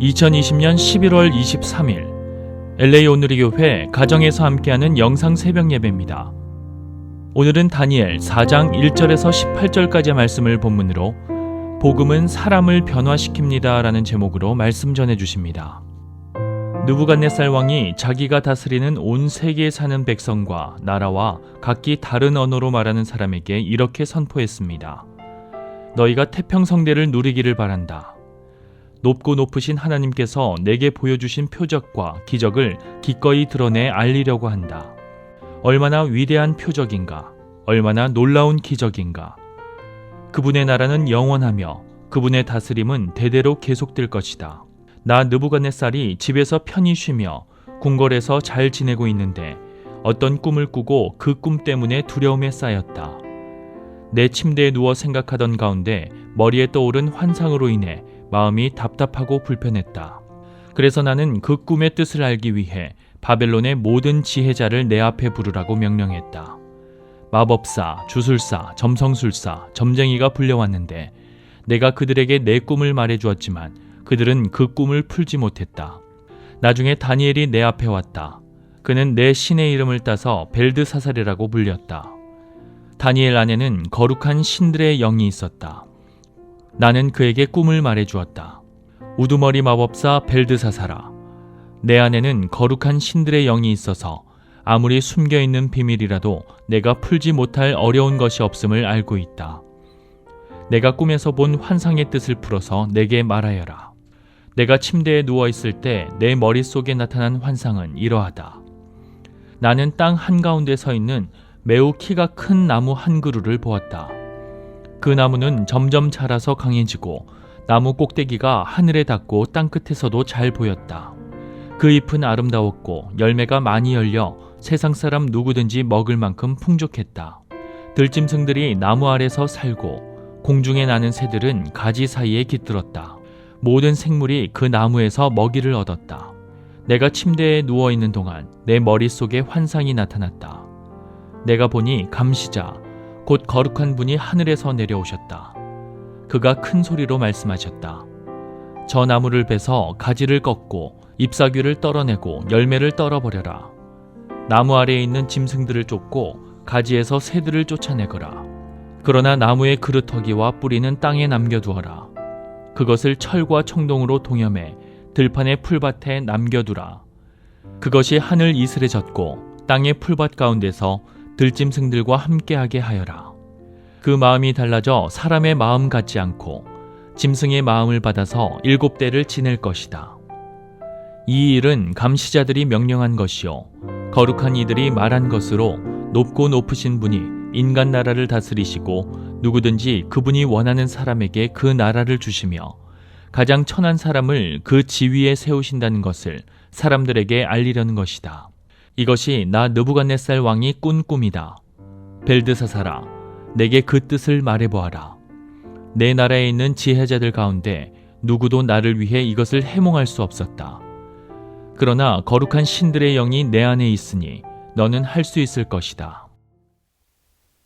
2020년 11월 23일 LA 오늘의 교회 가정에서 함께하는 영상 새벽 예배입니다. 오늘은 다니엘 4장 1절에서 18절까지의 말씀을 본문으로 복음은 사람을 변화시킵니다라는 제목으로 말씀 전해 주십니다. 느부갓네살 왕이 자기가 다스리는 온 세계에 사는 백성과 나라와 각기 다른 언어로 말하는 사람에게 이렇게 선포했습니다. 너희가 태평성대를 누리기를 바란다. 높고 높으신 하나님께서 내게 보여주신 표적과 기적을 기꺼이 드러내 알리려고 한다. 얼마나 위대한 표적인가, 얼마나 놀라운 기적인가. 그분의 나라는 영원하며 그분의 다스림은 대대로 계속될 것이다. 나 느부갓네살이 집에서 편히 쉬며 궁궐에서 잘 지내고 있는데 어떤 꿈을 꾸고 그 꿈 때문에 두려움에 쌓였다. 내 침대에 누워 생각하던 가운데 머리에 떠오른 환상으로 인해 마음이 답답하고 불편했다. 그래서 나는 그 꿈의 뜻을 알기 위해 바벨론의 모든 지혜자를 내 앞에 부르라고 명령했다. 마법사, 주술사, 점성술사, 점쟁이가 불려왔는데 내가 그들에게 내 꿈을 말해 주었지만 그들은 그 꿈을 풀지 못했다. 나중에 다니엘이 내 앞에 왔다. 그는 내 신의 이름을 따서 벨드사살이라고 불렸다. 다니엘 안에는 거룩한 신들의 영이 있었다. 나는 그에게 꿈을 말해 주었다. 우두머리 마법사 벨드사사라. 내 안에는 거룩한 신들의 영이 있어서 아무리 숨겨 있는 비밀이라도 내가 풀지 못할 어려운 것이 없음을 알고 있다. 내가 꿈에서 본 환상의 뜻을 풀어서 내게 말하여라. 내가 침대에 누워 있을 때 내 머릿속에 나타난 환상은 이러하다. 나는 땅 한가운데 서 있는 매우 키가 큰 나무 한 그루를 보았다. 그 나무는 점점 자라서 강해지고 나무 꼭대기가 하늘에 닿고 땅 끝에서도 잘 보였다. 그 잎은 아름다웠고 열매가 많이 열려 세상 사람 누구든지 먹을 만큼 풍족했다. 들짐승들이 나무 아래서 살고 공중에 나는 새들은 가지 사이에 깃들었다. 모든 생물이 그 나무에서 먹이를 얻었다. 내가 침대에 누워 있는 동안 내 머릿속에 환상이 나타났다. 내가 보니 감시자, 곧 거룩한 분이 하늘에서 내려오셨다. 그가 큰 소리로 말씀하셨다. 저 나무를 베서 가지를 꺾고 잎사귀를 떨어내고 열매를 떨어버려라. 나무 아래에 있는 짐승들을 쫓고 가지에서 새들을 쫓아내거라. 그러나 나무의 그루터기와 뿌리는 땅에 남겨두어라. 그것을 철과 청동으로 동염해 들판의 풀밭에 남겨두라. 그것이 하늘 이슬에 젖고 땅의 풀밭 가운데서 들짐승들과 함께하게 하여라. 그 마음이 달라져 사람의 마음 같지 않고 짐승의 마음을 받아서 일곱 대를 지낼 것이다. 이 일은 감시자들이 명령한 것이요 거룩한 이들이 말한 것으로 높고 높으신 분이 인간 나라를 다스리시고 누구든지 그분이 원하는 사람에게 그 나라를 주시며 가장 천한 사람을 그 지위에 세우신다는 것을 사람들에게 알리려는 것이다. 이것이 나 느부갓네살 왕이 꾼 꿈이다. 벨드사사라, 내게 그 뜻을 말해보아라. 내 나라에 있는 지혜자들 가운데 누구도 나를 위해 이것을 해몽할 수 없었다. 그러나 거룩한 신들의 영이 내 안에 있으니 너는 할 수 있을 것이다.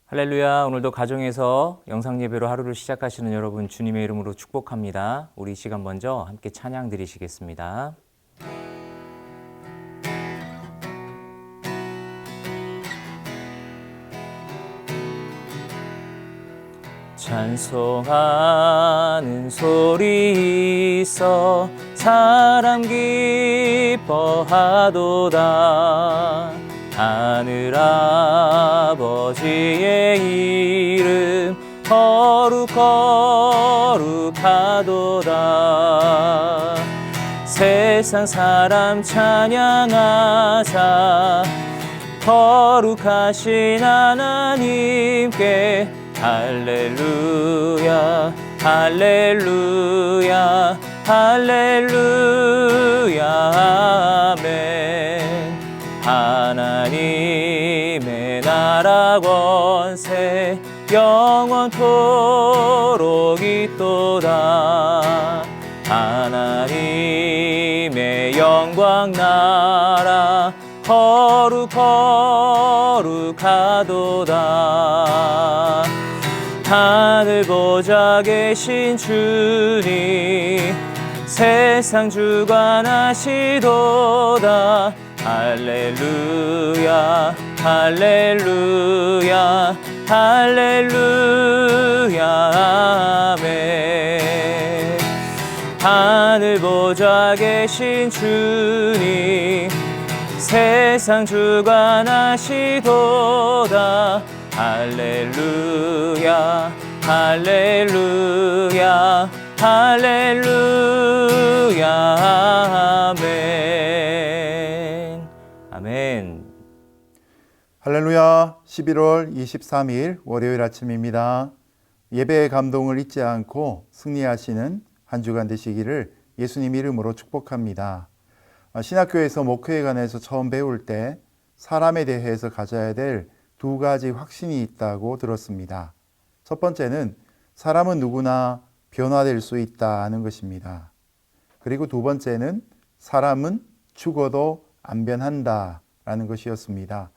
할렐루야. 오늘도 가정에서 영상 예배로 하루를 시작하시는 여러분 주님의 이름으로 축복합니다. 우리 이 시간 먼저 함께 찬양 드리시겠습니다. 찬송하는 소리 있어 사람 기뻐하도다. 하늘 아버지의 이름 거룩 거룩하도다. 세상 사람 찬양하자 거룩하신 하나님께 할렐루야 할렐루야 할렐루야 아멘. 하나님의 나라 권세 영원토록 있도다. 하나님의 영광 나라 거룩 거룩하도다 하늘 보좌 계신 주님 세상 주관하시도다. 할렐루야 할렐루야 할렐루야 아멘. 하늘 보좌 계신 주님 세상 주관하시도다 할렐루야 할렐루야 할렐루야 아멘 아멘 할렐루야 11월 23일 월요일 아침입니다. 예배의 감동을 잊지 않고 승리하시는 한 주간 되시기를 예수님 이름으로 축복합니다. 아, 신학교에서 목회에 관해서 처음 배울 때 사람에 대해서 가져야 될 두 가지 확신이 있다고 들었습니다. 첫 번째는 사람은 누구나 변화될 수 있다는 것입니다. 그리고 두 번째는 사람은 죽어도 안 변한다라는 것이었습니다.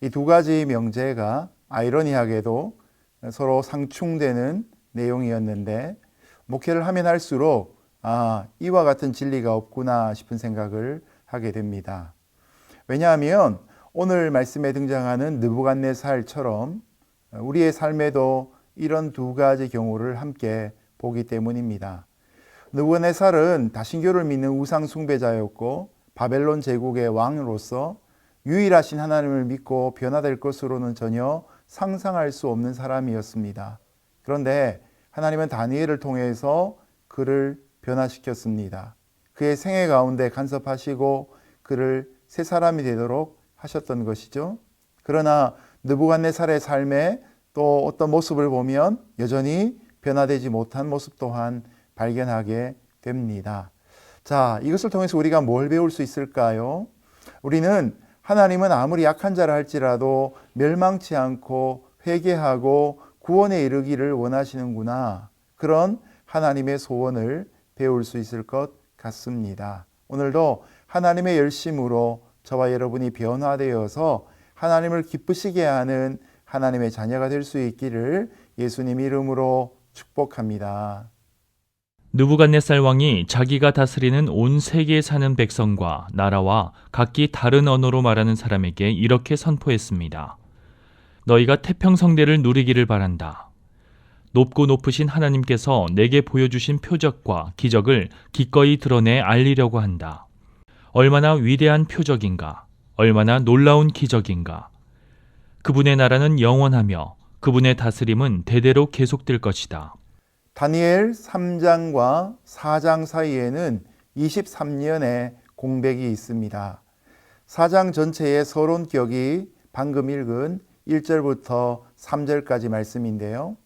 이 두 가지 명제가 아이러니하게도 서로 상충되는 내용이었는데 목회를 하면 할수록 아, 이와 같은 진리가 없구나 싶은 생각을 하게 됩니다. 왜냐하면 오늘 말씀에 등장하는 느부갓네살처럼 우리의 삶에도 이런 두 가지 경우를 함께 보기 때문입니다. 느부갓네살은 다신교를 믿는 우상 숭배자였고 바벨론 제국의 왕으로서 유일하신 하나님을 믿고 변화될 것으로는 전혀 상상할 수 없는 사람이었습니다. 그런데 하나님은 다니엘을 통해서 그를 변화시켰습니다. 그의 생애 가운데 간섭하시고 그를 새 사람이 되도록 하셨던 것이죠. 그러나 느부갓네살의 삶에 또 어떤 모습을 보면 여전히 변화되지 못한 모습 또한 발견하게 됩니다. 자, 이것을 통해서 우리가 뭘 배울 수 있을까요? 우리는 하나님은 아무리 약한 자라 할지라도 멸망치 않고 회개하고 구원에 이르기를 원하시는구나. 그런 하나님의 소원을 배울 수 있을 것 같습니다. 오늘도 하나님의 열심으로 저와 여러분이 변화되어서 하나님을 기쁘시게 하는 하나님의 자녀가 될 수 있기를 예수님 이름으로 축복합니다. 느부갓네살 왕이 자기가 다스리는 온 세계에 사는 백성과 나라와 각기 다른 언어로 말하는 사람에게 이렇게 선포했습니다. 너희가 태평성대를 누리기를 바란다. 높고 높으신 하나님께서 내게 보여주신 표적과 기적을 기꺼이 드러내 알리려고 한다. 얼마나 위대한 표적인가, 얼마나 놀라운 기적인가. 그분의 나라는 영원하며 그분의 다스림은 대대로 계속될 것이다. 다니엘 3장과 4장 사이에는 23년의 공백이 있습니다. 4장 전체의 서론격이 방금 읽은 1절부터 3절까지 말씀인데요.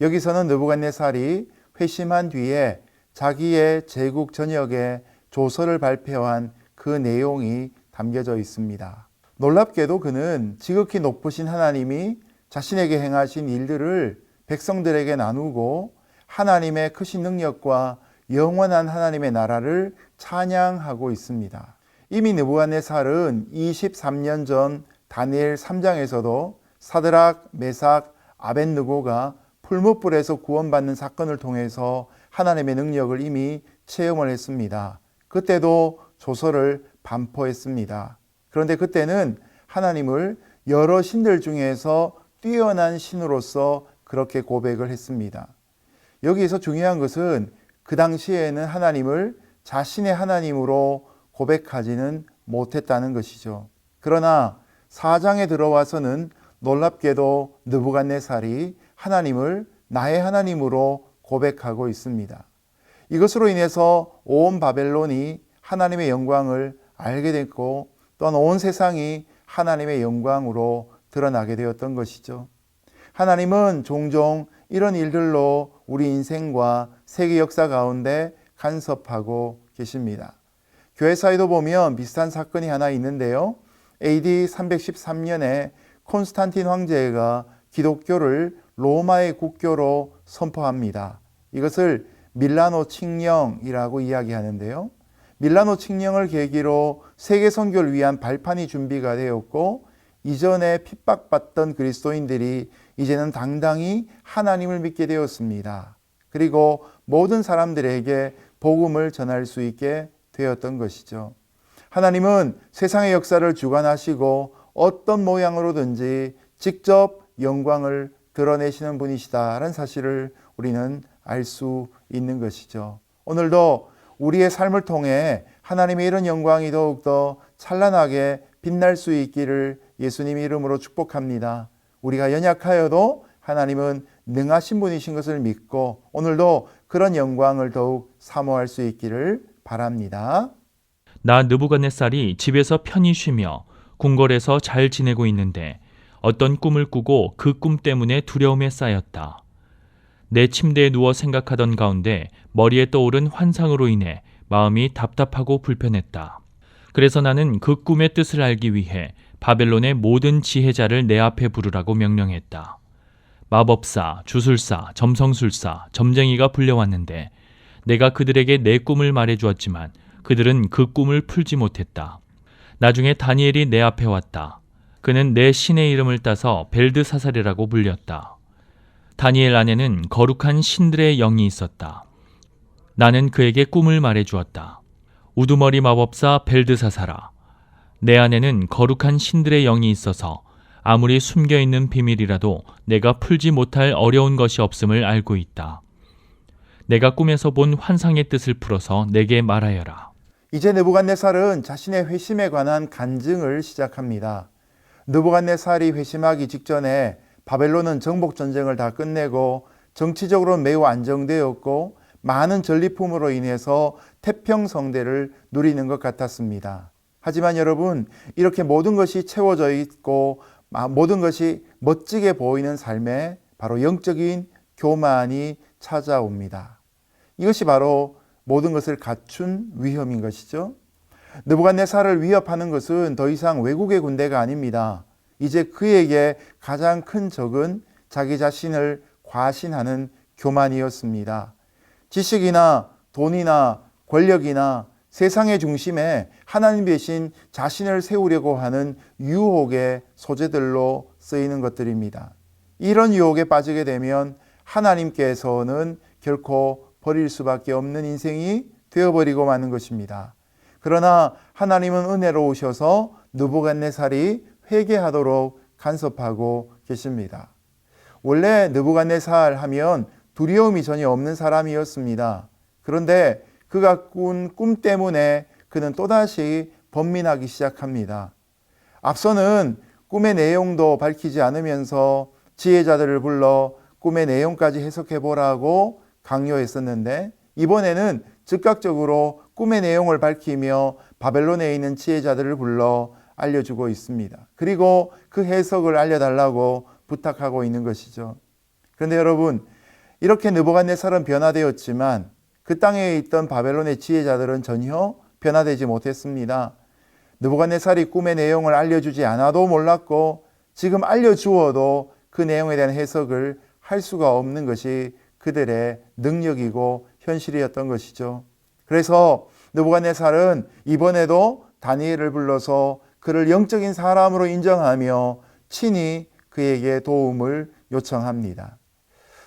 여기서는 느부갓네살이 회심한 뒤에 자기의 제국 전역에 조서를 발표한 그 내용이 담겨져 있습니다. 놀랍게도 그는 지극히 높으신 하나님이 자신에게 행하신 일들을 백성들에게 나누고 하나님의 크신 능력과 영원한 하나님의 나라를 찬양하고 있습니다. 이미 느부갓네살은 23년 전 다니엘 3장에서도 사드락, 메삭, 아벤느고가 풀무불에서 구원받는 사건을 통해서 하나님의 능력을 이미 체험을 했습니다. 그때도 조서를 반포했습니다. 그런데 그때는 하나님을 여러 신들 중에서 뛰어난 신으로서 그렇게 고백을 했습니다. 여기에서 중요한 것은 그 당시에는 하나님을 자신의 하나님으로 고백하지는 못했다는 것이죠. 그러나 사장에 들어와서는 놀랍게도 느부갓네살이 하나님을 나의 하나님으로 고백하고 있습니다. 이것으로 인해서 온 바벨론이 하나님의 영광을 알게 됐고 또한 온 세상이 하나님의 영광으로 드러나게 되었던 것이죠. 하나님은 종종 이런 일들로 우리 인생과 세계 역사 가운데 간섭하고 계십니다. 교회 사이도 보면 비슷한 사건이 하나 있는데요. AD 313년에 콘스탄틴 황제가 기독교를 로마의 국교로 선포합니다. 이것을 밀라노 칙령이라고 이야기하는데요. 밀라노 칙령을 계기로 세계 선교를 위한 발판이 준비가 되었고 이전에 핍박받던 그리스도인들이 이제는 당당히 하나님을 믿게 되었습니다. 그리고 모든 사람들에게 복음을 전할 수 있게 되었던 것이죠. 하나님은 세상의 역사를 주관하시고 어떤 모양으로든지 직접 영광을 드러내시는 분이시다라는 사실을 우리는 알 수 있는 것이죠. 오늘도 우리의 삶을 통해 하나님의 이런 영광이 더욱더 찬란하게 빛날 수 있기를 예수님 이름으로 축복합니다. 우리가 연약하여도 하나님은 능하신 분이신 것을 믿고 오늘도 그런 영광을 더욱 사모할 수 있기를 바랍니다. 나 느부갓네살이 집에서 편히 쉬며 궁궐에서 잘 지내고 있는데 어떤 꿈을 꾸고 그 꿈 때문에 두려움에 쌓였다. 내 침대에 누워 생각하던 가운데 머리에 떠오른 환상으로 인해 마음이 답답하고 불편했다. 그래서 나는 그 꿈의 뜻을 알기 위해 바벨론의 모든 지혜자를 내 앞에 부르라고 명령했다. 마법사, 주술사, 점성술사, 점쟁이가 불려왔는데 내가 그들에게 내 꿈을 말해 주었지만 그들은 그 꿈을 풀지 못했다. 나중에 다니엘이 내 앞에 왔다. 그는 내 신의 이름을 따서 벨드사살이라고 불렸다. 다니엘 안에는 거룩한 신들의 영이 있었다. 나는 그에게 꿈을 말해 주었다. 우두머리 마법사 벨드사사라. 내 안에는 거룩한 신들의 영이 있어서 아무리 숨겨 있는 비밀이라도 내가 풀지 못할 어려운 것이 없음을 알고 있다. 내가 꿈에서 본 환상의 뜻을 풀어서 내게 말하여라. 이제 느부갓네살은 자신의 회심에 관한 간증을 시작합니다. 느부갓네살이 회심하기 직전에 바벨론은 정복 전쟁을 다 끝내고 정치적으로 매우 안정되었고 많은 전리품으로 인해서 태평성대를 누리는 것 같았습니다. 하지만 여러분 이렇게 모든 것이 채워져 있고 모든 것이 멋지게 보이는 삶에 바로 영적인 교만이 찾아옵니다. 이것이 바로 모든 것을 갖춘 위험인 것이죠. 느부갓네살을 위협하는 것은 더 이상 외국의 군대가 아닙니다. 이제 그에게 가장 큰 적은 자기 자신을 과신하는 교만이었습니다. 지식이나 돈이나 권력이나 세상의 중심에 하나님 대신 자신을 세우려고 하는 유혹의 소재들로 쓰이는 것들입니다. 이런 유혹에 빠지게 되면 하나님께서는 결코 버릴 수밖에 없는 인생이 되어버리고 마는 것입니다. 그러나 하나님은 은혜로우셔서 느부갓네살이 회개하도록 간섭하고 계십니다. 원래 느부갓네살 하면 두려움이 전혀 없는 사람이었습니다. 그런데 그가 꾼 꿈 때문에 그는 또다시 번민하기 시작합니다. 앞서는 꿈의 내용도 밝히지 않으면서 지혜자들을 불러 꿈의 내용까지 해석해 보라고 강요했었는데 이번에는 즉각적으로 꿈의 내용을 밝히며 바벨론에 있는 지혜자들을 불러 알려주고 있습니다. 그리고 그 해석을 알려달라고 부탁하고 있는 것이죠. 그런데 여러분 이렇게 느부갓네살은 변화되었지만 그 땅에 있던 바벨론의 지혜자들은 전혀 변화되지 못했습니다. 느부갓네살이 꿈의 내용을 알려주지 않아도 몰랐고 지금 알려주어도 그 내용에 대한 해석을 할 수가 없는 것이 그들의 능력이고 현실이었던 것이죠. 그래서 느부갓네살은 이번에도 다니엘을 불러서 그를 영적인 사람으로 인정하며 친히 그에게 도움을 요청합니다.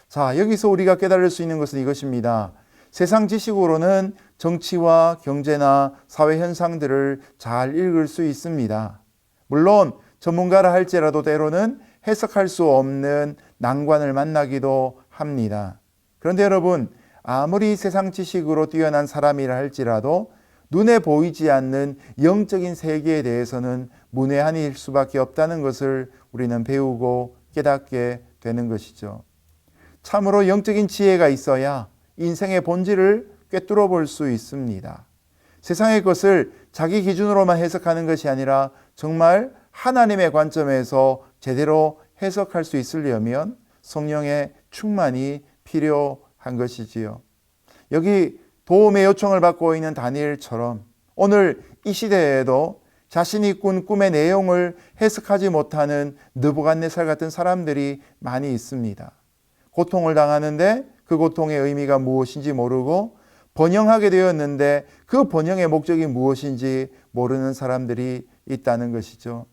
자, 여기서 우리가 깨달을 수 있는 것은 이것입니다. 세상 지식으로는 정치와 경제나 사회 현상들을 잘 읽을 수 있습니다. 물론 전문가라 할지라도 때로는 해석할 수 없는 난관을 만나기도 합니다. 그런데 여러분, 아무리 세상 지식으로 뛰어난 사람이라 할지라도 눈에 보이지 않는 영적인 세계에 대해서는 문외한일 수밖에 없다는 것을 우리는 배우고 깨닫게 되는 것이죠. 참으로 영적인 지혜가 있어야 인생의 본질을 꿰뚫어 볼 수 있습니다. 세상의 것을 자기 기준으로만 해석하는 것이 아니라 정말 하나님의 관점에서 제대로 해석할 수 있으려면 성령의 충만이 필요한 것이지요. 여기 도움의 요청을 받고 있는 다니엘처럼 오늘 이 시대에도 자신이 꾼 꿈의 내용을 해석하지 못하는 느부갓네살 같은 사람들이 많이 있습니다. 고통을 당하는데 그 고통의 의미가 무엇인지 모르고 번영하게 되었는데 그 번영의 목적이 무엇인지 모르는 사람들이 있다는 것이죠.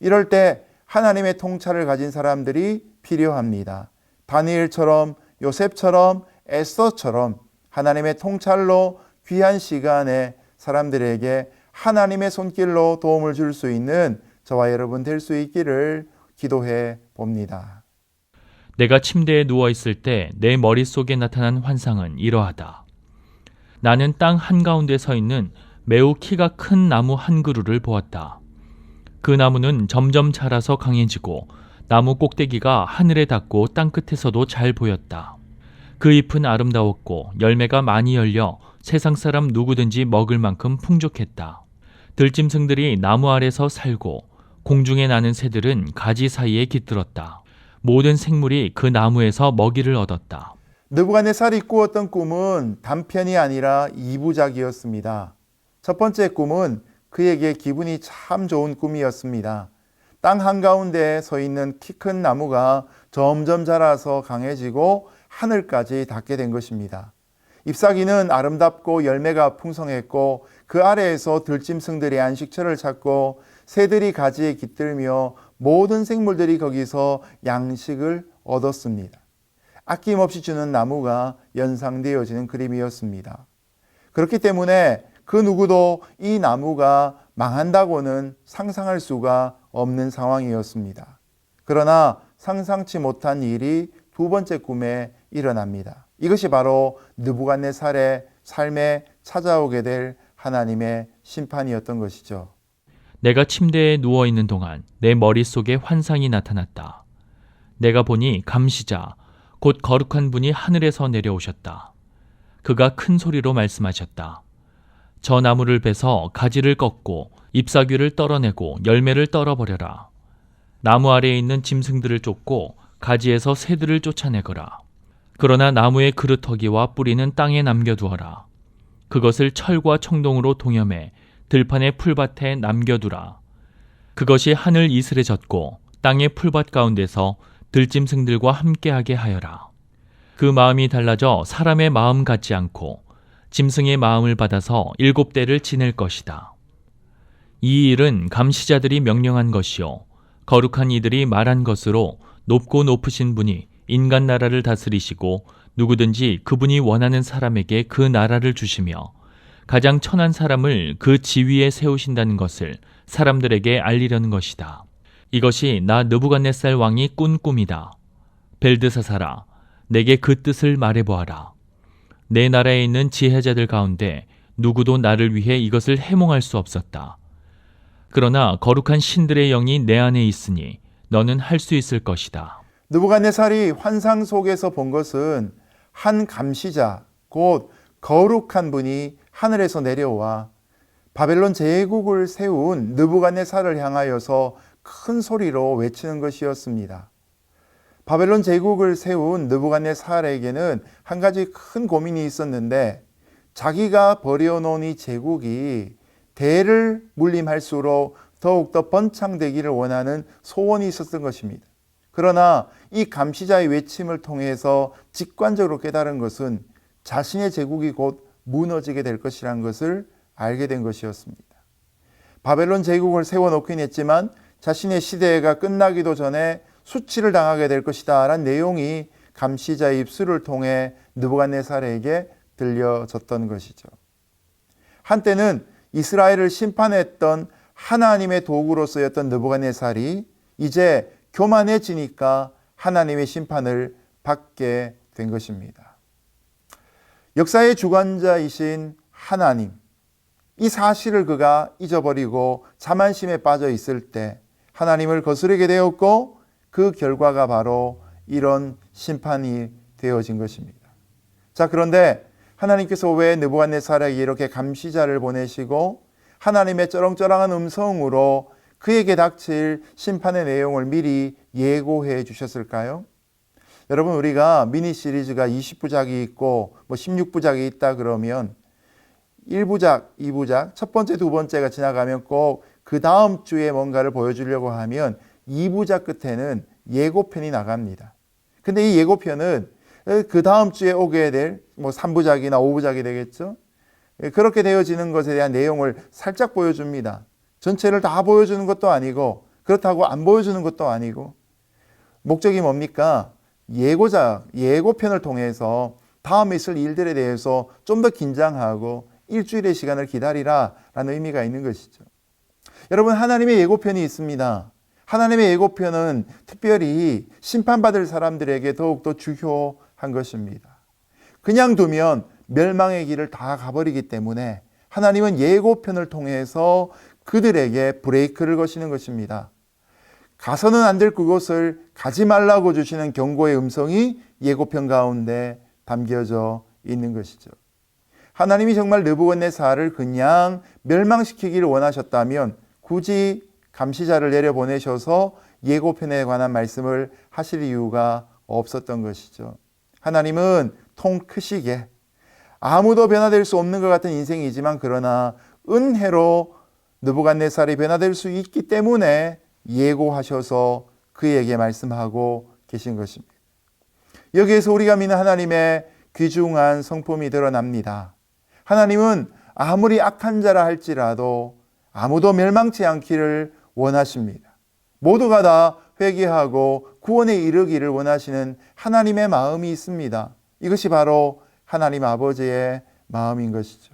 이럴 때 하나님의 통찰을 가진 사람들이 필요합니다. 다니엘처럼 요셉처럼 에스더처럼 하나님의 통찰로 귀한 시간에 사람들에게 하나님의 손길로 도움을 줄 수 있는 저와 여러분 될 수 있기를 기도해 봅니다. 내가 침대에 누워 있을 때 내 머릿속에 나타난 환상은 이러하다. 나는 땅 한가운데 서 있는 매우 키가 큰 나무 한 그루를 보았다. 그 나무는 점점 자라서 강해지고 나무 꼭대기가 하늘에 닿고 땅 끝에서도 잘 보였다. 그 잎은 아름다웠고 열매가 많이 열려 세상 사람 누구든지 먹을 만큼 풍족했다. 들짐승들이 나무 아래서 살고 공중에 나는 새들은 가지 사이에 깃들었다. 모든 생물이 그 나무에서 먹이를 얻었다. 느부갓네살이 꾸었던 꿈은 단편이 아니라 이부작이었습니다. 첫 번째 꿈은 그에게 기분이 참 좋은 꿈이었습니다. 땅 한가운데 서 있는 키 큰 나무가 점점 자라서 강해지고 하늘까지 닿게 된 것입니다. 잎사귀는 아름답고 열매가 풍성했고 그 아래에서 들짐승들이 안식처를 찾고 새들이 가지에 깃들며 모든 생물들이 거기서 양식을 얻었습니다. 아낌없이 주는 나무가 연상되어지는 그림이었습니다. 그렇기 때문에 그 누구도 이 나무가 망한다고는 상상할 수가 없는 상황이었습니다. 그러나 상상치 못한 일이 두 번째 꿈에 일어납니다. 이것이 바로 느부갓네살의 삶에 찾아오게 될 하나님의 심판이었던 것이죠. 내가 침대에 누워 있는 동안 내 머릿속에 환상이 나타났다. 내가 보니 감시자, 곧 거룩한 분이 하늘에서 내려오셨다. 그가 큰 소리로 말씀하셨다. 저 나무를 베서 가지를 꺾고 잎사귀를 떨어내고 열매를 떨어버려라. 나무 아래에 있는 짐승들을 쫓고 가지에서 새들을 쫓아내거라. 그러나 나무의 그루터기와 뿌리는 땅에 남겨두어라. 그것을 철과 청동으로 동여매 들판의 풀밭에 남겨두라. 그것이 하늘 이슬에 젖고 땅의 풀밭 가운데서 들짐승들과 함께하게 하여라. 그 마음이 달라져 사람의 마음 같지 않고 짐승의 마음을 받아서 일곱 대를 지낼 것이다. 이 일은 감시자들이 명령한 것이요 거룩한 이들이 말한 것으로 높고 높으신 분이 인간 나라를 다스리시고 누구든지 그분이 원하는 사람에게 그 나라를 주시며 가장 천한 사람을 그 지위에 세우신다는 것을 사람들에게 알리려는 것이다. 이것이 나 느부갓네살 왕이 꾼 꿈이다. 벨드사사라, 내게 그 뜻을 말해보아라. 내 나라에 있는 지혜자들 가운데 누구도 나를 위해 이것을 해몽할 수 없었다. 그러나 거룩한 신들의 영이 내 안에 있으니 너는 할 수 있을 것이다. 느부갓네살이 환상 속에서 본 것은 한 감시자 곧 거룩한 분이 하늘에서 내려와 바벨론 제국을 세운 느부갓네살을 향하여서 큰 소리로 외치는 것이었습니다. 바벨론 제국을 세운 느부갓네살에게는 한 가지 큰 고민이 있었는데 자기가 버려놓은 이 제국이 대를 물림할수록 더욱더 번창되기를 원하는 소원이 있었던 것입니다. 그러나 이 감시자의 외침을 통해서 직관적으로 깨달은 것은 자신의 제국이 곧 무너지게 될 것이라는 것을 알게 된 것이었습니다. 바벨론 제국을 세워놓긴 했지만 자신의 시대가 끝나기도 전에 수치를 당하게 될 것이다 라는 내용이 감시자의 입술을 통해 느부갓네살에게 들려졌던 것이죠. 한때는 이스라엘을 심판했던 하나님의 도구로 쓰였던 느부갓네살이 이제 교만해지니까 하나님의 심판을 받게 된 것입니다. 역사의 주관자이신 하나님, 이 사실을 그가 잊어버리고 자만심에 빠져 있을 때 하나님을 거스르게 되었고 그 결과가 바로 이런 심판이 되어진 것입니다. 자, 그런데 하나님께서 왜 느부갓네살에게 이렇게 감시자를 보내시고 하나님의 쩌렁쩌렁한 음성으로 그에게 닥칠 심판의 내용을 미리 예고해 주셨을까요? 여러분 우리가 미니 시리즈가 20부작이 있고 뭐 16부작이 있다 그러면 1부작, 2부작, 첫 번째, 두 번째가 지나가면 꼭 그 다음 주에 뭔가를 보여주려고 하면 2부작 끝에는 예고편이 나갑니다. 근데 이 예고편은 그 다음 주에 오게 될 뭐 3부작이나 5부작이 되겠죠. 그렇게 되어지는 것에 대한 내용을 살짝 보여줍니다. 전체를 다 보여주는 것도 아니고 그렇다고 안 보여주는 것도 아니고 목적이 뭡니까? 예고작, 예고편을 통해서 다음에 있을 일들에 대해서 좀 더 긴장하고 일주일의 시간을 기다리라 라는 의미가 있는 것이죠. 여러분, 하나님의 예고편이 있습니다. 하나님의 예고편은 특별히 심판받을 사람들에게 더욱더 주효한 것입니다. 그냥 두면 멸망의 길을 다 가버리기 때문에 하나님은 예고편을 통해서 그들에게 브레이크를 거시는 것입니다. 가서는 안 될 그곳을 가지 말라고 주시는 경고의 음성이 예고편 가운데 담겨져 있는 것이죠. 하나님이 정말 느부갓네살을 그냥 멸망시키기를 원하셨다면 굳이 감시자를 내려보내셔서 예고편에 관한 말씀을 하실 이유가 없었던 것이죠. 하나님은 통 크시게 아무도 변화될 수 없는 것 같은 인생이지만 그러나 은혜로 느부갓네살이 변화될 수 있기 때문에 예고하셔서 그에게 말씀하고 계신 것입니다. 여기에서 우리가 믿는 하나님의 귀중한 성품이 드러납니다. 하나님은 아무리 악한 자라 할지라도 아무도 멸망치 않기를 원하십니다. 모두가 다 회개하고 구원에 이르기를 원하시는 하나님의 마음이 있습니다. 이것이 바로 하나님 아버지의 마음인 것이죠.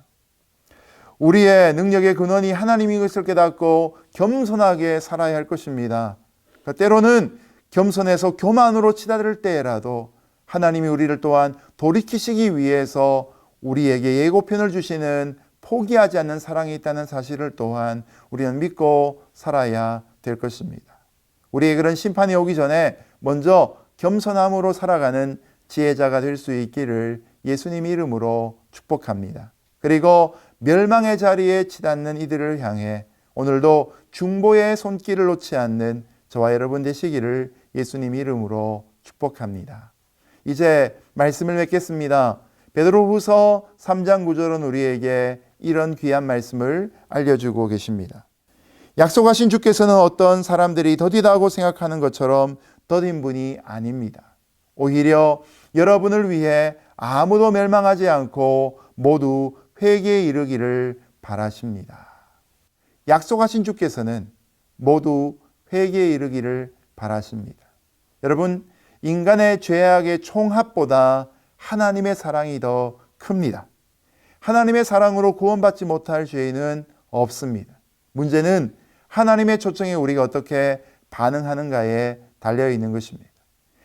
우리의 능력의 근원이 하나님인 것을 깨닫고 겸손하게 살아야 할 것입니다. 그러니까 때로는 겸손해서 교만으로 치달을 때라도 하나님이 우리를 또한 돌이키시기 위해서 우리에게 예고편을 주시는 포기하지 않는 사랑이 있다는 사실을 또한 우리는 믿고 살아야 될 것입니다. 우리의 그런 심판이 오기 전에 먼저 겸손함으로 살아가는 지혜자가 될 수 있기를 예수님 이름으로 축복합니다. 그리고 멸망의 자리에 치닫는 이들을 향해 오늘도 중보의 손길을 놓지 않는 저와 여러분 되시기를 예수님 이름으로 축복합니다. 이제 말씀을 맺겠습니다. 베드로후서 3장 9절은 우리에게 이런 귀한 말씀을 알려주고 계십니다. 약속하신 주께서는 어떤 사람들이 더디다고 생각하는 것처럼 더딘 분이 아닙니다. 오히려 여러분을 위해 아무도 멸망하지 않고 모두 회개에 이르기를 바라십니다. 약속하신 주께서는 모두 회개에 이르기를 바라십니다. 여러분, 인간의 죄악의 총합보다 하나님의 사랑이 더 큽니다. 하나님의 사랑으로 구원받지 못할 죄인은 없습니다. 문제는 하나님의 초청에 우리가 어떻게 반응하는가에 달려 있는 것입니다.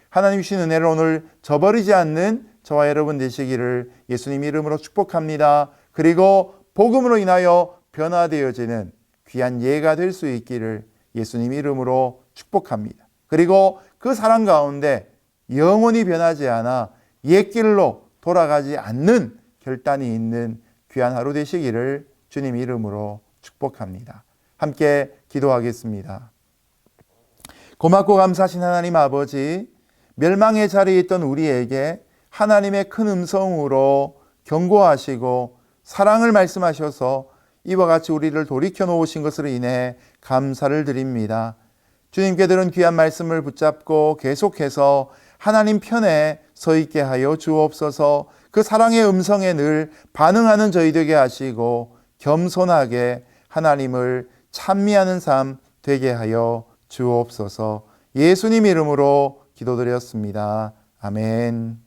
하나님 주신 은혜를 오늘 저버리지 않는 저와 여러분 되시기를 예수님 이름으로 축복합니다. 그리고 복음으로 인하여 변화되어지는 귀한 예가 될 수 있기를 예수님 이름으로 축복합니다. 그리고 그 사랑 가운데 영원히 변하지 않아 옛길로 돌아가지 않는 결단이 있는 귀한 하루 되시기를 주님 이름으로 축복합니다. 함께 기도하겠습니다. 고맙고 감사하신 하나님 아버지, 멸망의 자리에 있던 우리에게 하나님의 큰 음성으로 경고하시고 사랑을 말씀하셔서 이와 같이 우리를 돌이켜 놓으신 것으로 인해 감사를 드립니다. 주님께 들은 귀한 말씀을 붙잡고 계속해서 하나님 편에 서 있게 하여 주옵소서 그 사랑의 음성에 늘 반응하는 저희 되게 하시고 겸손하게 하나님을 찬미하는 삶 되게 하여 주옵소서 예수님 이름으로 기도드렸습니다. 아멘.